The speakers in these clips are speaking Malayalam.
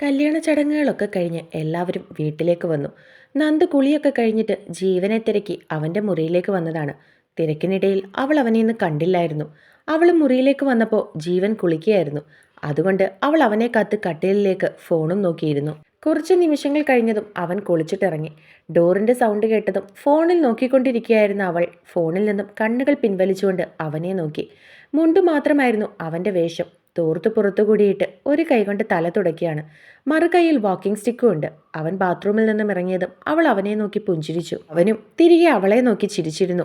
കല്യാണ ചടങ്ങുകളൊക്കെ കഴിഞ്ഞ് എല്ലാവരും വീട്ടിലേക്ക് വന്നു. നന്ദ് കുളിയൊക്കെ കഴിഞ്ഞിട്ട് ജീവനെ തിരക്കി അവന്റെ മുറിയിലേക്ക് വന്നതാണ്. തിരക്കിനിടയിൽ അവൾ അവനെ ഇന്ന് കണ്ടില്ലായിരുന്നു. അവൾ മുറിയിലേക്ക് വന്നപ്പോൾ ജീവൻ കുളിക്കുകയായിരുന്നു. അതുകൊണ്ട് അവൾ അവനെ കാത്ത് കട്ടിലിലേക്ക് ഫോണും നോക്കിയിരുന്നു. കുറച്ച് നിമിഷങ്ങൾ കഴിഞ്ഞതും അവൻ കുളിച്ചിട്ടിറങ്ങി. ഡോറിന്റെ സൗണ്ട് കേട്ടതും ഫോണിൽ നോക്കിക്കൊണ്ടിരിക്കുകയായിരുന്ന അവൾ ഫോണിൽ നിന്നും കണ്ണുകൾ പിൻവലിച്ചുകൊണ്ട് അവനെ നോക്കി. മുണ്ടു മാത്രമായിരുന്നു അവന്റെ വേഷം. തോർത്തു പുറത്തു കൂടിയിട്ട് ഒരു കൈകൊണ്ട് തല തുടക്കിയാണ്. മറുകൈയിൽ വാക്കിംഗ് സ്റ്റിക്കും ഉണ്ട്. അവൻ ബാത്റൂമിൽ നിന്നും ഇറങ്ങിയതും അവൾ അവനെ നോക്കി പുഞ്ചിരിച്ചു. അവനും തിരികെ അവളെ നോക്കി ചിരിച്ചിരുന്നു.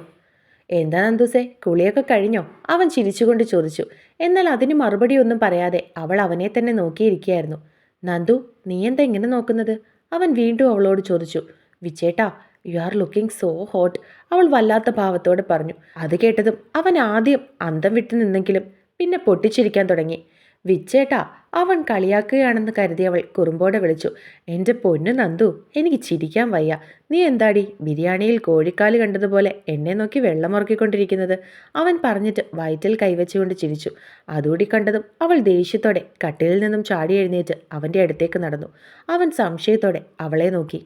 എന്താ നന്ദുസേ കുളിയൊക്കെ കഴിഞ്ഞോ? അവൻ ചിരിച്ചുകൊണ്ട് ചോദിച്ചു. എന്നാൽ അതിന് മറുപടി ഒന്നും പറയാതെ അവൾ അവനെ തന്നെ നോക്കിയിരിക്കുകയായിരുന്നു. നന്ദു നീ എന്താ ഇങ്ങനെ നോക്കുന്നത്? അവൻ വീണ്ടും അവളോട് ചോദിച്ചു. വിച്ചേട്ടാ you are looking so hot അവൾ വല്ലാത്ത ഭാവത്തോടെ പറഞ്ഞു. അത് കേട്ടതും അവൻ ആദ്യം അന്തം വിട്ടു നിന്നെങ്കിലും പിന്നെ പൊട്ടിച്ചിരിക്കാൻ തുടങ്ങി. വിച്ചേട്ടാ അവൻ കളിയാക്കുകയാണെന്ന് കരുതി അവൾ കുറുമ്പോടെ വിളിച്ചു. എന്റെ പൊന്നു നന്ദു എനിക്ക് ചിരിക്കാൻ വയ്യ. നീ എന്താടി ബിരിയാണിയിൽ കോഴിക്കാൽ കണ്ടതുപോലെ എന്നെ നോക്കി വെള്ളമുറക്കിക്കൊണ്ടിരിക്കുന്നത് അവൻ പറഞ്ഞിട്ട് വയറ്റിൽ കൈവച്ചുകൊണ്ട് ചിരിച്ചു. അതുകൂടി കണ്ടതും അവൾ ദേഷ്യത്തോടെ കട്ടിലിൽ നിന്നും ചാടി എഴുന്നേറ്റ് അവന്റെ അടുത്തേക്ക് നടന്നു. അവൻ സംശയത്തോടെ അവളെ നോക്കി.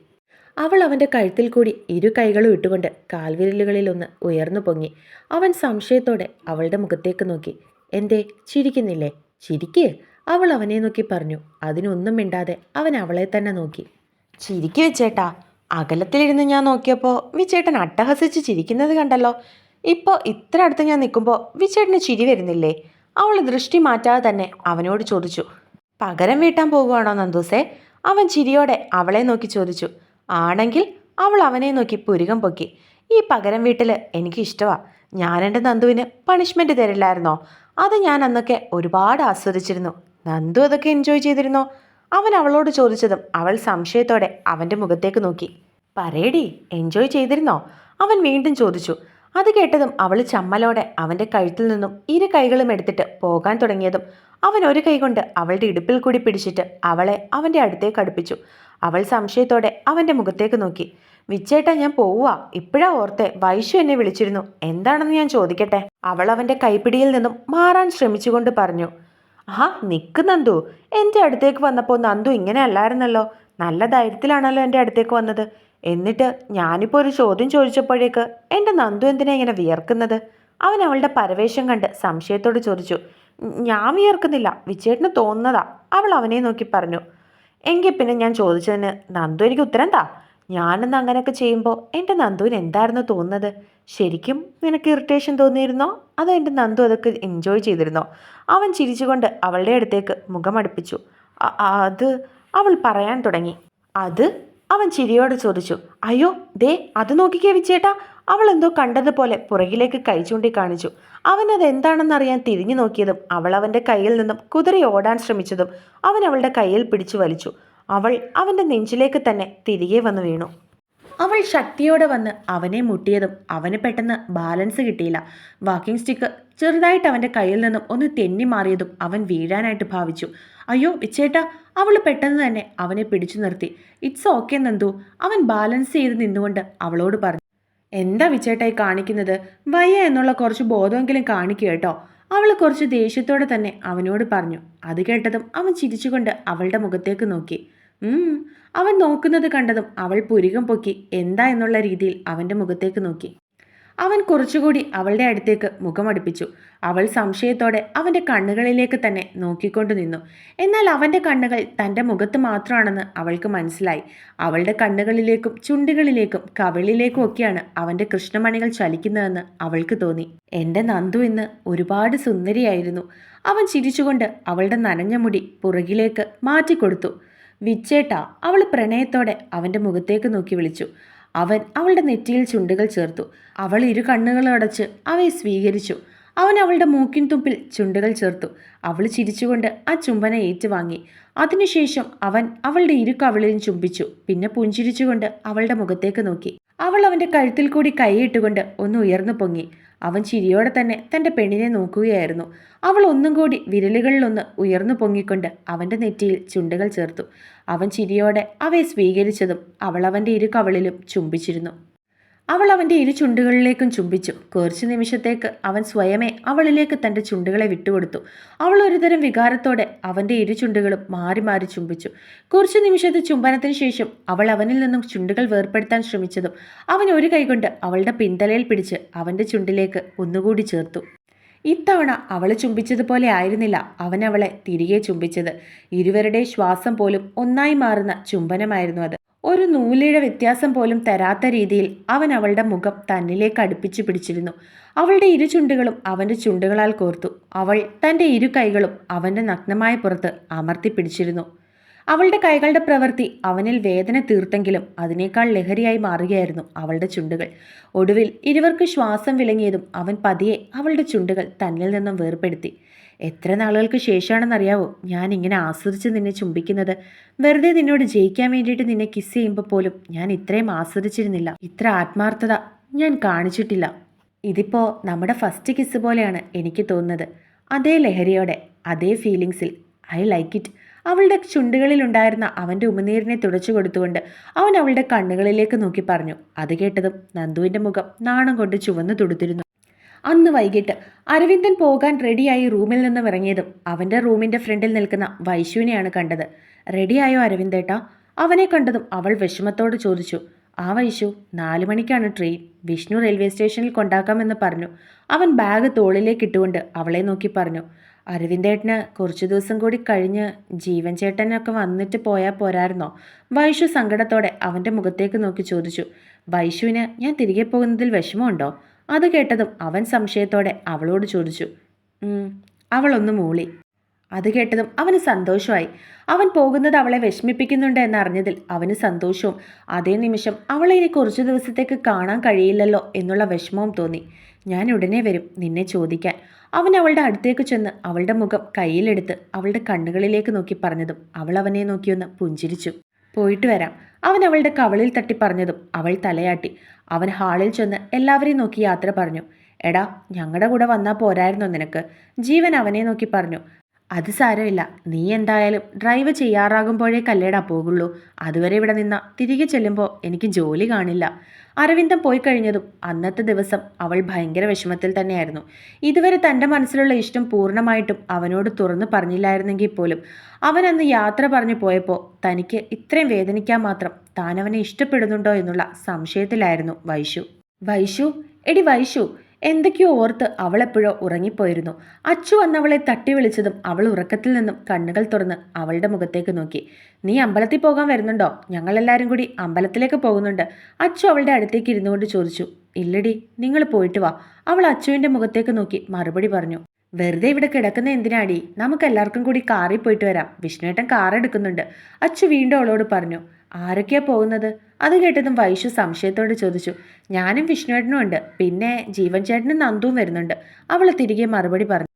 അവൾ അവന്റെ കഴുത്തിൽ കൂടി ഇരു കൈകളും ഇട്ടുകൊണ്ട് കാൽവിരലുകളിലൊന്ന് ഉയർന്നു പൊങ്ങി. അവൻ സംശയത്തോടെ അവളുടെ മുഖത്തേക്ക് നോക്കി. എന്തേ ചിരിക്കുന്നില്ലേ? ചിരിക്ക്? അവൾ അവനെ നോക്കി പറഞ്ഞു. അതിനൊന്നും മിണ്ടാതെ അവൻ അവളെ തന്നെ നോക്കി. ചിരിക്ക് വെച്ചേട്ടാ അകലത്തിലിരുന്ന് ഞാൻ നോക്കിയപ്പോൾ വിചേട്ടൻ അട്ടഹസിച്ച് ചിരിക്കുന്നത് കണ്ടല്ലോ. ഇപ്പോൾ ഇത്ര അടുത്ത് ഞാൻ നിൽക്കുമ്പോൾ വിച്ചേട്ടന് ചിരി വരുന്നില്ലേ? അവൾ ദൃഷ്ടി മാറ്റാതെ തന്നെ അവനോട് ചോദിച്ചു. പകരം വീട്ടാൻ പോകുവാണോ നന്ദൂസേ? അവൻ ചിരിയോടെ അവളെ നോക്കി ചോദിച്ചു. ആണെങ്കിൽ? അവൾ അവനെ നോക്കി പുരുകം പൊക്കി. ഈ പകരം വീട്ടിൽ എനിക്കിഷ്ടമാണ് ഞാൻ എന്റെ നന്ദുവിന് പണിഷ്മെന്റ് തരില്ലായിരുന്നോ? അത് ഞാൻ അന്നൊക്കെ ഒരുപാട് ആസ്വദിച്ചിരുന്നു. നന്ദു അതൊക്കെ എൻജോയ് ചെയ്തിരുന്നോ? അവൻ അവളോട് ചോദിച്ചതും അവൾ സംശയത്തോടെ അവന്റെ മുഖത്തേക്ക് നോക്കി. പറയടി എൻജോയ് ചെയ്തിരുന്നോ? അവൻ വീണ്ടും ചോദിച്ചു. അത് കേട്ടതും അവൾ ചമ്മലോടെ അവന്റെ കഴുത്തിൽ നിന്നും ഇരു കൈകളും എടുത്തിട്ട് പോകാൻ തുടങ്ങിയതും അവൻ ഒരു കൈ കൊണ്ട് അവളുടെ ഇടുപ്പിൽ കൂടി പിടിച്ചിട്ട് അവളെ അവന്റെ അടുത്തേക്ക് അടുപ്പിച്ചു. അവൾ സംശയത്തോടെ അവന്റെ മുഖത്തേക്ക് നോക്കി. വിച്ചേട്ടാ ഞാൻ പോവുക ഇപ്പോഴാ ഓർത്തെ വൈശു എന്നെ വിളിച്ചിരുന്നു. എന്താണെന്ന് ഞാൻ ചോദിക്കട്ടെ? അവൾ അവന്റെ കൈപ്പിടിയിൽ നിന്നും മാറാൻ ശ്രമിച്ചുകൊണ്ട് പറഞ്ഞു. ആഹാ നിക്ക് നന്ദു. എന്റെ അടുത്തേക്ക് വന്നപ്പോൾ നന്ദു ഇങ്ങനെ അല്ലായിരുന്നല്ലോ. നല്ല ധൈര്യത്തിലാണല്ലോ എന്റെ അടുത്തേക്ക് വന്നത്. എന്നിട്ട് ഞാനിപ്പോൾ ഒരു ചോദ്യം ചോദിച്ചപ്പോഴേക്ക് എന്റെ നന്ദു എന്തിനാ ഇങ്ങനെ വിയർക്കുന്നത്? അവൻ അവളുടെ പരവേശം കണ്ട് സംശയത്തോട് ചോദിച്ചു. ഞാൻ വിയർക്കുന്നില്ല. വിച്ചേട്ടന് തോന്നുന്നതാ. അവൾ അവനെ നോക്കി പറഞ്ഞു. എങ്കിൽ പിന്നെ ഞാൻ ചോദിച്ചതിന് നന്ദു എനിക്ക് ഉത്തരം താ. ഞാനെന്ന് അങ്ങനെയൊക്കെ ചെയ്യുമ്പോൾ എന്റെ നന്ദുവിന് എന്തായിരുന്നു തോന്നുന്നത്? ശരിക്കും നിനക്ക് ഇറിറ്റേഷൻ തോന്നിയിരുന്നോ? അതോ എന്റെ നന്ദു അതൊക്കെ എൻജോയ് ചെയ്തിരുന്നോ? അവൻ ചിരിച്ചുകൊണ്ട് അവളുടെ അടുത്തേക്ക് മുഖമടുപ്പിച്ചു "അ- അത് അവൾ പറയാൻ തുടങ്ങി. അത്? അവൻ ചിരിയോടെ ചോദിച്ചു. അയ്യോ ദേ അത് നോക്കിക്കേ വിച്ചേട്ടാ അവൾ എന്തോ കണ്ടതുപോലെ പുറകിലേക്ക് കൈ ചൂണ്ടി കാണിച്ചു. അവൻ അത് എന്താണെന്നറിയാൻ തിരിഞ്ഞു നോക്കിയതും അവൾ അവന്റെ കയ്യിൽ നിന്നും കുതിര ഓടാൻ ശ്രമിച്ചതും അവൻ അവളുടെ കയ്യിൽ പിടിച്ചു വലിച്ചു. അവൾ അവന്റെ നെഞ്ചിലേക്ക് തന്നെ തിരികെ വന്നു വീണു. അവൾ ശക്തിയോടെ വന്ന് അവനെ മുട്ടിയതും അവന് പെട്ടെന്ന് ബാലൻസ് കിട്ടിയില്ല. വാക്കിംഗ് സ്റ്റിക്ക് ചെറുതായിട്ട് അവന്റെ കയ്യിൽ നിന്നും ഒന്ന് തെന്നി മാറിയതും അവൻ വീഴാനായിട്ട് ഭാവിച്ചു. അയ്യോ വിച്ചേട്ടാ അവൾ പെട്ടെന്ന് തന്നെ അവനെ പിടിച്ചു നിർത്തി. ഇറ്റ്സ് ഓക്കെ നന്ദു അവൻ ബാലൻസ് ചെയ്ത് നിന്നുകൊണ്ട് അവളോട് പറഞ്ഞു. എന്താ വിച്ചേട്ടായി കാണിക്കുന്നത്? വയ്യ എന്നുള്ള കുറച്ച് ബോധമെങ്കിലും കാണിക്കുക കേട്ടോ. അവൾ കുറച്ച് ദേഷ്യത്തോടെ തന്നെ അവനോട് പറഞ്ഞു. അത് കേട്ടതും അവൻ ചിരിച്ചുകൊണ്ട് അവളുടെ മുഖത്തേക്ക് നോക്കി. അവൻ നോക്കുന്നത് കണ്ടതും അവൾ പുരികം പൊക്കി എന്താ എന്നുള്ള രീതിയിൽ അവന്റെ മുഖത്തേക്ക് നോക്കി. അവൻ കുറച്ചുകൂടി അവളുടെ അടുത്തേക്ക് മുഖമടുപ്പിച്ചു. അവൾ സംശയത്തോടെ അവന്റെ കണ്ണുകളിലേക്ക് തന്നെ നോക്കിക്കൊണ്ടു നിന്നു. എന്നാൽ അവന്റെ കണ്ണുകൾ തന്റെ മുഖത്ത് മാത്രമാണെന്ന് അവൾക്ക് മനസ്സിലായി. അവളുടെ കണ്ണുകളിലേക്കും ചുണ്ടുകളിലേക്കും കവിളിലേക്കും ഒക്കെയാണ് അവന്റെ കൃഷ്ണമണികൾ ചലിക്കുന്നതെന്ന് അവൾക്ക് തോന്നി. എന്റെ നന്ദു ഇന്ന് ഒരുപാട് സുന്ദരിയായിരുന്നു. അവൻ ചിരിച്ചുകൊണ്ട് അവളുടെ നനഞ്ഞ മുടി പുറകിലേക്ക് മാറ്റിക്കൊടുത്തു. വിച്ചേട്ട അവൾ പ്രണയത്തോടെ അവന്റെ മുഖത്തേക്ക് നോക്കി വിളിച്ചു. അവൻ അവളുടെ നെറ്റിയിൽ ചുണ്ടുകൾ ചേർത്തു. അവൾ ഇരു കണ്ണുകളടച്ച് അവയെ സ്വീകരിച്ചു. അവൻ അവളുടെ മൂക്കിൻ തുമ്പിൽ ചുണ്ടുകൾ ചേർത്തു. അവൾ ചിരിച്ചുകൊണ്ട് ആ ചുംബന ഏറ്റുവാങ്ങി. അതിനുശേഷം അവൻ അവളുടെ ഇരു കവിളിലും ചുംബിച്ചു. പിന്നെ പുഞ്ചിരിച്ചുകൊണ്ട് അവളുടെ മുഖത്തേക്ക് നോക്കി. അവൾ അവന്റെ കഴുത്തിൽ കൂടി കൈയിട്ടുകൊണ്ട് ഒന്ന് ഉയർന്നു പൊങ്ങി. അവൻ ചിരിയോടെ തന്നെ തന്റെ പെണ്ണിനെ നോക്കുകയായിരുന്നു. അവൾ ഒന്നും കൂടി വിരലുകളിലൊന്ന് ഉയർന്നു പൊങ്ങിക്കൊണ്ട് അവന്റെ നെറ്റിയിൽ ചുണ്ടുകൾ ചേർത്തു. അവൻ ചിരിയോടെ അവയെ സ്വീകരിച്ചതും അവൾ അവന്റെ ഇരു കവളിലും ചുംബിച്ചിരുന്നു. അവൾ അവന്റെ ഇരു ചുണ്ടുകളിലേക്കും ചുംബിച്ചു. കുറച്ചു നിമിഷത്തേക്ക് അവൻ സ്വയമേ അവളിലേക്ക് തന്റെ ചുണ്ടുകളെ വിട്ടുകൊടുത്തു. അവൾ ഒരുതരം വികാരത്തോടെ അവന്റെ ഇരു ചുണ്ടുകളും മാറി മാറി ചുംബിച്ചു. കുറച്ചു നിമിഷത്തെ ചുംബനത്തിന് ശേഷം അവൾ അവനിൽ നിന്നും ചുണ്ടുകൾ വേർപ്പെടുത്താൻ ശ്രമിച്ചതും അവൻ ഒരു കൈകൊണ്ട് അവളുടെ പിന്തലയിൽ പിടിച്ച് അവന്റെ ചുണ്ടിലേക്ക് ഒന്നുകൂടി ചേർത്തു. ഇത്തവണ അവൾ ചുംബിച്ചതുപോലെ ആയിരുന്നില്ല അവൻ അവളെ തിരികെ ചുംബിച്ചത്. ഇരുവരുടെ ശ്വാസം പോലും ഒന്നായി മാറുന്ന ചുംബനമായിരുന്നു അത്. ഒരു നൂലിഴ വ്യത്യാസം പോലും തരാത്ത രീതിയിൽ അവൻ അവളുടെ മുഖം തന്നിലേക്ക് അടുപ്പിച്ചു പിടിച്ചിരുന്നു. അവളുടെ ഇരു ചുണ്ടുകളും അവന്റെ ചുണ്ടുകളാൽ കോർത്തു. അവൾ തന്റെ ഇരു കൈകളും അവന്റെ നഗ്നമായ പുറത്ത് അമർത്തി പിടിച്ചിരുന്നു. അവളുടെ കൈകളുടെ പ്രവൃത്തി അവനിൽ വേദന തീർത്തെങ്കിലും അതിനേക്കാൾ ലഹരിയായി മാറുകയായിരുന്നു അവളുടെ ചുണ്ടുകൾ. ഒടുവിൽ ഇരുവർക്ക് ശ്വാസം വിലങ്ങിയതും അവൻ പതിയെ അവളുടെ ചുണ്ടുകൾ തന്നിൽ നിന്നും വേർപ്പെടുത്തി എത്ര നാളുകൾക്ക് ശേഷമാണെന്നറിയാവോ? ഞാൻ ഇങ്ങനെ ആസ്വദിച്ച് നിന്നെ ചുംബിക്കുന്നത്. വെറുതെ നിന്നോട് ജയിക്കാൻ വേണ്ടിയിട്ട് നിന്നെ കിസ് ചെയ്യുമ്പോൾ പോലും ഞാൻ ഇത്രയും ആസ്വദിച്ചിരുന്നില്ല. ഇത്ര ആത്മാർത്ഥത ഞാൻ കാണിച്ചിട്ടില്ല. ഇതിപ്പോൾ നമ്മുടെ ഫസ്റ്റ് കിസ് പോലെയാണ് എനിക്ക് തോന്നുന്നത്. അതേ ലഹരിയോടെ അതേ ഫീലിങ്സിൽ ഐ ലൈക്ക് ഇറ്റ് അവളുടെ ചുണ്ടുകളിലുണ്ടായിരുന്ന അവന്റെ ഉമിനീരിനെ തുടച്ചു കൊടുത്തുകൊണ്ട് അവൻ അവളുടെ കണ്ണുകളിലേക്ക് നോക്കി പറഞ്ഞു. അത് കേട്ടതും നന്ദുവിന്റെ മുഖം നാണം കൊണ്ട് ചുവന്നു തുടുത്തിരുന്നു. അന്ന് വൈകിട്ട് അരവിന്ദൻ പോകാൻ റെഡിയായി റൂമിൽ നിന്നും ഇറങ്ങിയതും അവന്റെ റൂമിന്റെ ഫ്രണ്ടിൽ നിൽക്കുന്ന വൈശുവിനെയാണ് കണ്ടത്. റെഡിയായോ അരവിന്ദേട്ടാ? അവനെ കണ്ടതും അവൾ വിഷമത്തോട് ചോദിച്ചു. ആ വൈശു നാലു മണിക്കാണ് ട്രെയിൻ. വിഷ്ണു റെയിൽവേ സ്റ്റേഷനിൽ കൊണ്ടാക്കാമെന്ന് പറഞ്ഞു. അവൻ ബാഗ് തോളിലേക്ക് ഇട്ടുകൊണ്ട് അവളെ നോക്കി പറഞ്ഞു. അരവിന്ദേട്ടന് കുറച്ചു ദിവസം കൂടി കഴിഞ്ഞ് ജീവൻ ചേട്ടനൊക്കെ വന്നിട്ട് പോയാൽ പോരായിരുന്നോ? വൈഷു സങ്കടത്തോടെ അവന്റെ മുഖത്തേക്ക് നോക്കി ചോദിച്ചു. വൈഷുവിന് ഞാൻ തിരികെ പോകുന്നതിൽ വിഷമമുണ്ടോ? അത് കേട്ടതും അവൻ സംശയത്തോടെ അവളോട് ചോദിച്ചു അവളൊന്ന് മൂളി. അത് കേട്ടതും അവന് സന്തോഷമായി. അവൻ പോകുന്നത് അവളെ വിഷമിപ്പിക്കുന്നുണ്ട് എന്നറിഞ്ഞതിൽ അവന് സന്തോഷവും അതേ നിമിഷം അവളെ ഇനി കുറച്ചു ദിവസത്തേക്ക് കാണാൻ കഴിയില്ലല്ലോ എന്നുള്ള വിഷമവും തോന്നി. ഞാൻ ഉടനെ വരും നിന്നെ ചോദിക്കാൻ. അവൻ അവളുടെ അടുത്തേക്ക് ചെന്ന് അവളുടെ മുഖം കയ്യിലെടുത്ത് അവളുടെ കണ്ണുകളിലേക്ക് നോക്കി പറഞ്ഞതും അവൾ അവനെ നോക്കിയൊന്ന് പുഞ്ചിരിച്ചു. പോയിട്ട് വരാം. അവൻ അവളുടെ കവളിൽ തട്ടി പറഞ്ഞതും അവൾ തലയാട്ടി. അവൻ ഹാളിൽ ചെന്ന് എല്ലാവരെയും നോക്കി യാത്ര പറഞ്ഞു. എടാ ഞങ്ങളുടെ കൂടെ വന്നാൽ പോരായിരുന്നോ നിനക്ക്? ജീവൻ അവനെ നോക്കി പറഞ്ഞു. അത് സാരമില്ല. നീ എന്തായാലും ഡ്രൈവ് ചെയ്യാറാകുമ്പോഴേ കല്ലേടാ പോകുള്ളൂ. അതുവരെ ഇവിടെ നിന്ന തിരികെ ചെല്ലുമ്പോൾ എനിക്ക് ജോലി കാണില്ല. അരവിന്ദം പോയി കഴിഞ്ഞതും അന്നത്തെ ദിവസം അവൾ ഭയങ്കര വിഷമത്തിൽ തന്നെയായിരുന്നു. ഇതുവരെ തന്റെ മനസ്സിലുള്ള ഇഷ്ടം പൂർണമായിട്ടും അവനോട് തുറന്നു പറഞ്ഞില്ലായിരുന്നെങ്കിൽ പോലും അവൻ അന്ന് യാത്ര പറഞ്ഞു പോയപ്പോൾ തനിക്ക് ഇത്രയും വേദനിക്കാൻ മാത്രം താൻ അവനെ ഇഷ്ടപ്പെടുന്നുണ്ടോ എന്നുള്ള സംശയത്തിലായിരുന്നു വൈശു വൈശു എടി വൈശു എന്തൊക്കെയോ ഓർത്ത് അവളെപ്പോഴോ ഉറങ്ങിപ്പോയിരുന്നു. അച്ചു വന്നവളെ തട്ടി വിളിച്ചതും അവൾ ഉറക്കത്തിൽ നിന്നും കണ്ണുകൾ തുറന്ന് അവളുടെ മുഖത്തേക്ക് നോക്കി. നീ അമ്പലത്തിൽ പോകാൻ വരുന്നുണ്ടോ? ഞങ്ങളെല്ലാവരും കൂടി അമ്പലത്തിലേക്ക് പോകുന്നുണ്ട്. അച്ചു അവളുടെ അടുത്തേക്ക് ഇരുന്നു കൊണ്ട് ചോദിച്ചു. ഇല്ലടി നിങ്ങൾ പോയിട്ട് വാ. അവൾ അച്ചുവിന്റെ മുഖത്തേക്ക് നോക്കി മറുപടി പറഞ്ഞു. വെറുതെ ഇവിടെ കിടക്കുന്ന എന്തിനാടി? നമുക്ക് എല്ലാവർക്കും കൂടി കാറിൽ പോയിട്ട് വരാം. വിഷ്ണുവേട്ടൻ കാർ എടുക്കുന്നുണ്ട് അച്ചു വീണ്ടും അവളോട് പറഞ്ഞു. ആരൊക്കെയാ പോകുന്നത്? അത് കേട്ടതും വൈഷു സംശയത്തോട് ചോദിച്ചു ഞാനും വിഷ്ണുവേട്ടനും ഉണ്ട്. പിന്നെ ജീവൻ ചേട്ടനും നന്ദുവും വരുന്നുണ്ട്. അവൾ തിരികെ മറുപടി പറഞ്ഞു.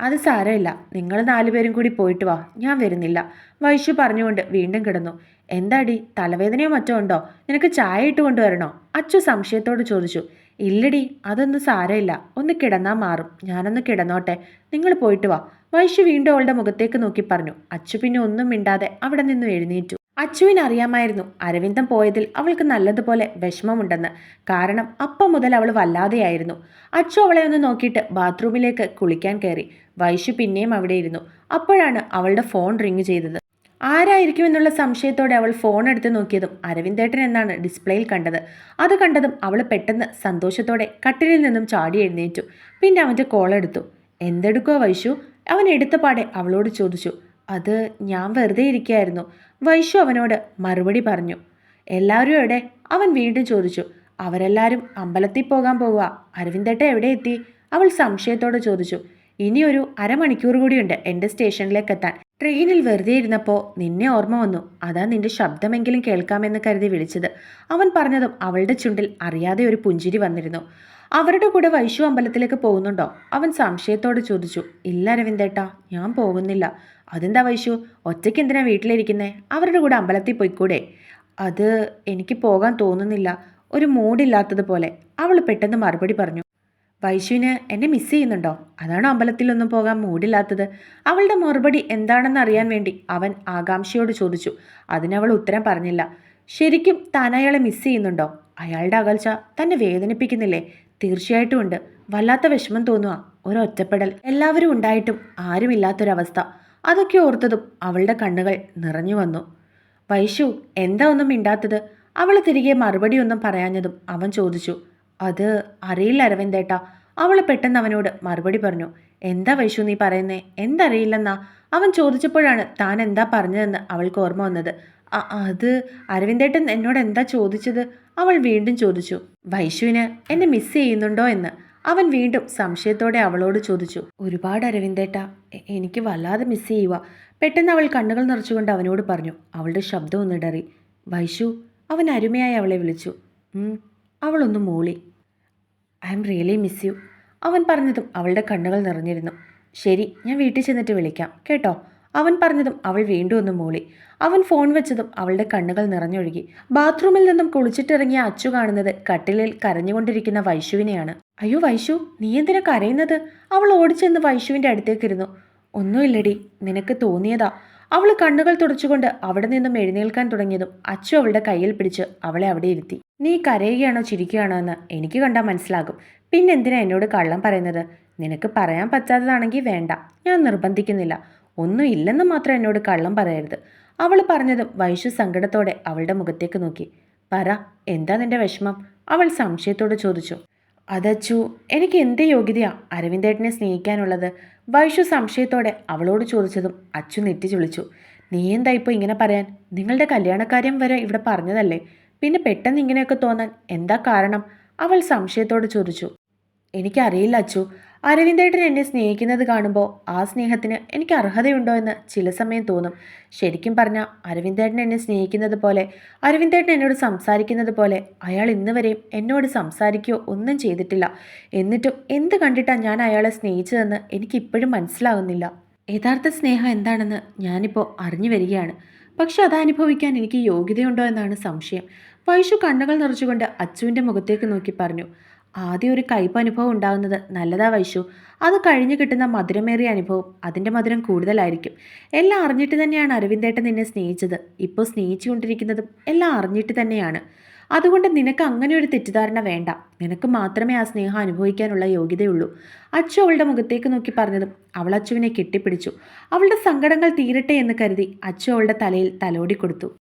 അത് സാരമില്ല. നിങ്ങൾ നാലുപേരും കൂടി പോയിട്ട് വാ. ഞാൻ വരുന്നില്ല. വൈഷു പറഞ്ഞുകൊണ്ട് വീണ്ടും കിടന്നു. എന്താടി? തലവേദനയോ മറ്റോ ഉണ്ടോ? നിനക്ക് ചായ ഇട്ട് കൊണ്ടുവരണോ അച്ചു സംശയത്തോട് ചോദിച്ചു. ഇല്ലടി. അതൊന്നും സാരമില്ല. ഒന്ന് കിടന്നാൽ മാറും. ഞാനൊന്ന് കിടന്നോട്ടെ. നിങ്ങൾ പോയിട്ട് വാ. വൈഷു വീണ്ടും അവളുടെ മുഖത്തേക്ക് നോക്കി പറഞ്ഞു. അച്ചു പിന്നെ ഒന്നും മിണ്ടാതെ അവിടെ നിന്നും എഴുന്നേറ്റു. അച്ചുവിന് അറിയാമായിരുന്നു അരവിന്ദം പോയതിൽ അവൾക്ക് നല്ലതുപോലെ വിഷമമുണ്ടെന്ന്. കാരണം അപ്പം മുതൽ അവൾ വല്ലാതെയായിരുന്നു. അച്ചു അവളെ ഒന്ന് നോക്കിയിട്ട് ബാത്റൂമിലേക്ക് കുളിക്കാൻ കയറി. വൈശു പിന്നെയും അവിടെ ഇരുന്നു. അപ്പോഴാണ് അവളുടെ ഫോൺ റിങ് ചെയ്തത്. ആരായിരിക്കുമെന്നുള്ള സംശയത്തോടെ അവൾ ഫോൺ എടുത്ത് നോക്കിയതും അരവിന്ദേട്ടൻ എന്നാണ് ഡിസ്പ്ലേയിൽ കണ്ടത്. അത് കണ്ടതും അവൾ പെട്ടെന്ന് സന്തോഷത്തോടെ കട്ടിലിൽ നിന്നും ചാടി എഴുന്നേറ്റു. പിന്നെ അവന്റെ കോൾ എടുത്തു. എന്തെടുക്കുക വൈശു? അവൻ എടുത്ത പാടെ അവളോട് ചോദിച്ചു. അത് ഞാൻ വെറുതെ ഇരിക്കുകയായിരുന്നു വൈഷു അവനോട് മറുപടി പറഞ്ഞു. എല്ലാവരും എവിടെ? അവൻ വീണ്ടും ചോദിച്ചു. അവരെല്ലാവരും അമ്പലത്തിൽ പോകാൻ പോവുക. അരവിന്ദേട്ട എവിടെ എത്തി? അവൾ സംശയത്തോടെ ചോദിച്ചു. ഇനി ഒരു അരമണിക്കൂർ കൂടിയുണ്ട് എന്റെ സ്റ്റേഷനിലേക്ക് എത്താൻ. ട്രെയിനിൽ വെറുതെ ഇരുന്നപ്പോൾ നിന്നെ ഓർമ്മ വന്നു. അതാ നിന്റെ ശബ്ദമെങ്കിലും കേൾക്കാമെന്ന് കരുതി വിളിച്ചത്. അവൻ പറഞ്ഞതും അവളുടെ ചുണ്ടിൽ അറിയാതെ ഒരു പുഞ്ചിരി വന്നിരുന്നു. അവരുടെ കൂടെ വൈശു അമ്പലത്തിലേക്ക് പോകുന്നുണ്ടോ? അവൻ സംശയത്തോട് ചോദിച്ചു. ഇല്ല അരവിന്ദേട്ടാ ഞാൻ പോകുന്നില്ല. അതെന്താ വൈശു? ഒറ്റയ്ക്ക് എന്തിനാ വീട്ടിലിരിക്കുന്നേ? അവരുടെ കൂടെ അമ്പലത്തിൽ പോയിക്കൂടെ? അത് എനിക്ക് പോകാൻ തോന്നുന്നില്ല. ഒരു മൂഡില്ലാത്തതുപോലെ അവൾ പെട്ടെന്ന് മറുപടി പറഞ്ഞു. വൈശുവിന് എന്നെ മിസ് ചെയ്യുന്നുണ്ടോ? അതാണ് അമ്പലത്തിലൊന്നും പോകാൻ മൂടില്ലാത്തത്? അവളുടെ മറുപടി എന്താണെന്ന് അറിയാൻ വേണ്ടി അവൻ ആകാംക്ഷയോട് ചോദിച്ചു. അതിനവൾ ഉത്തരം പറഞ്ഞില്ല. ശരിക്കും താൻ അയാളെ മിസ് ചെയ്യുന്നുണ്ടോ? അയാളുടെ അകൽച്ച തന്നെ വേദനിപ്പിക്കുന്നില്ലേ? തീർച്ചയായിട്ടും ഉണ്ട്. വല്ലാത്ത വിഷമം തോന്നുക. ഒരൊറ്റപ്പെടൽ. എല്ലാവരും ഉണ്ടായിട്ടും ആരുമില്ലാത്തൊരവസ്ഥ. അതൊക്കെ ഓർത്തതും അവളുടെ കണ്ണുകൾ നിറഞ്ഞു വന്നു. വൈശു എന്താ ഒന്നും മിണ്ടാത്തത്? അവൾ തിരികെ മറുപടിയൊന്നും പറയാഞ്ഞതും അവൻ ചോദിച്ചു. അത് അറിയില്ല അരവിന്ദേട്ടാ. അവൾ പെട്ടെന്ന് അവനോട് മറുപടി പറഞ്ഞു എന്താ വൈശു നീ പറയുന്നേ? എന്തറിയില്ലെന്നാ? അവൻ ചോദിച്ചപ്പോഴാണ് താൻ എന്താ പറഞ്ഞതെന്ന് അവൾക്ക് ഓർമ്മ വന്നത്. അത് അരവിന്ദേട്ടൻ എന്നോട് എന്താ ചോദിച്ചത്? അവൾ വീണ്ടും ചോദിച്ചു വൈശുവിന് എന്നെ മിസ് ചെയ്യുന്നുണ്ടോ എന്ന്? അവൻ വീണ്ടും സംശയത്തോടെ അവളോട് ചോദിച്ചു ഒരുപാട് അരവിന്ദേട്ട എനിക്ക് വല്ലാതെ മിസ് ചെയ്യുക പെട്ടെന്ന് അവൾ കണ്ണുകൾ നിറച്ചുകൊണ്ട് അവനോട് പറഞ്ഞു അവളുടെ ശബ്ദം ഒന്നിടറി വൈശു അവൻ അരുമയായി അവളെ വിളിച്ചു. അവളൊന്ന് മൂളി. I am really miss you അവൻ പറഞ്ഞതും അവളുടെ കണ്ണുകൾ നിറഞ്ഞിരുന്നു. ശരി ഞാൻ വീട്ടിൽ ചെന്നിട്ട് വിളിക്കാം കേട്ടോ? അവൻ പറഞ്ഞതും അവൾ വീണ്ടും ഒന്ന് മൂളി. അവൻ ഫോൺ വെച്ചതും അവളുടെ കണ്ണുകൾ നിറഞ്ഞൊഴുകി. ബാത്റൂമിൽ നിന്നും കുളിച്ചിട്ടിറങ്ങിയ അച്ചു കാണുന്നത് കട്ടിലിൽ കരഞ്ഞുകൊണ്ടിരിക്കുന്ന വൈശുവിനെയാണ്. അയ്യോ വൈശു നീ എന്തിനാ കരയുന്നത്? അവൾ ഓടിച്ചെന്ന് വൈശുവിന്റെ അടുത്തേക്കിരുന്നു ഒന്നുമില്ലടി നിനക്ക് തോന്നിയതാ. അവൾ കണ്ണുകൾ തുടച്ചുകൊണ്ട് അവിടെ നിന്നും എഴുന്നേൽക്കാൻ തുടങ്ങിയതും അച്ചു അവളുടെ കയ്യിൽ പിടിച്ച് അവളെ അവിടെ ഇരുത്തി. നീ കരയുകയാണോ ചിരിക്കുകയാണോ എന്ന് എനിക്ക് കണ്ടാൽ മനസ്സിലാകും. പിന്നെന്തിനാ എന്നോട് കള്ളം പറയുന്നത്? നിനക്ക് പറയാൻ പറ്റാത്തതാണെങ്കിൽ വേണ്ട. ഞാൻ നിർബന്ധിക്കുന്നില്ല. ഒന്നും ഇല്ലെന്ന് മാത്രം എന്നോട് കള്ളം പറയരുത്. അവൾ പറഞ്ഞതും വൈശു സങ്കടത്തോടെ അവളുടെ മുഖത്തേക്ക് നോക്കി. പറ എന്താ നിന്റെ വിഷമം? അവൾ സംശയത്തോട് ചോദിച്ചു. അതച്ചു എനിക്ക് എന്ത് യോഗ്യതയാ അരവിന്ദേട്ടനെ സ്നേഹിക്കാനുള്ളത്? വൈഷു സംശയത്തോടെ അവളോട് ചോദിച്ചതും അച്ചു നെറ്റി ചുളിച്ചു. നീ എന്താ ഇപ്പോൾ ഇങ്ങനെ പറയാൻ? നിങ്ങളുടെ കല്യാണക്കാര്യം വരെ ഇവിടെ പറഞ്ഞതല്ലേ? പിന്നെ പെട്ടെന്ന് ഇങ്ങനെയൊക്കെ തോന്നാൻ എന്താ കാരണം? അവൾ സംശയത്തോട് ചോദിച്ചു. എനിക്കറിയില്ല അച്ചു. അരവിന്ദേട്ടൻ എന്നെ സ്നേഹിക്കുന്നത് കാണുമ്പോൾ ആ സ്നേഹത്തിന് എനിക്ക് അർഹതയുണ്ടോ എന്ന് ചില സമയം തോന്നും. ശരിക്കും പറഞ്ഞാൽ അരവിന്ദേട്ടൻ എന്നെ സ്നേഹിക്കുന്നത് പോലെ അരവിന്ദേട്ടൻ എന്നോട് സംസാരിക്കുന്നത് പോലെ അയാൾ ഇന്ന് വരെയും എന്നോട് സംസാരിക്കുകയോ ഒന്നും ചെയ്തിട്ടില്ല. എന്നിട്ടും എന്ത് കണ്ടിട്ടാണ് ഞാൻ അയാളെ സ്നേഹിച്ചതെന്ന് എനിക്കിപ്പോഴും മനസ്സിലാകുന്നില്ല യഥാർത്ഥ സ്നേഹം എന്താണെന്ന് ഞാനിപ്പോൾ അറിഞ്ഞു വരികയാണ്. പക്ഷെ അത് അനുഭവിക്കാൻ എനിക്ക് യോഗ്യതയുണ്ടോ എന്നാണ് സംശയം. വൈഷു കണ്ണുകൾ നിറച്ചുകൊണ്ട് അച്ചുവിന്റെ മുഖത്തേക്ക് നോക്കി പറഞ്ഞു. ആദ്യം ഒരു കയ്പ് അനുഭവം ഉണ്ടാകുന്നത് നല്ലതാ വൈശു. അത് കഴിഞ്ഞ് കിട്ടുന്ന മധുരമേറിയ അനുഭവം അതിന്റെ മധുരം കൂടുതലായിരിക്കും. എല്ലാം അറിഞ്ഞിട്ട് തന്നെയാണ് അരവിന്ദേട്ടൻ നിന്നെ സ്നേഹിച്ചത്. ഇപ്പോൾ സ്നേഹിച്ചുകൊണ്ടിരിക്കുന്നതും എല്ലാം അറിഞ്ഞിട്ട് തന്നെയാണ്. അതുകൊണ്ട് നിനക്ക് അങ്ങനെ ഒരു തെറ്റിദ്ധാരണ വേണ്ട. നിനക്ക് മാത്രമേ ആ സ്നേഹം അനുഭവിക്കാനുള്ള യോഗ്യതയുള്ളൂ. അച്ചു അവളുടെ മുഖത്തേക്ക് നോക്കി പറഞ്ഞതും അവൾ അച്ചുവിനെ കെട്ടിപ്പിടിച്ചു. അവളുടെ സങ്കടങ്ങൾ തീരട്ടെ എന്ന് കരുതി അച്ചു അവളുടെ തലയിൽ തലോടി കൊടുത്തു.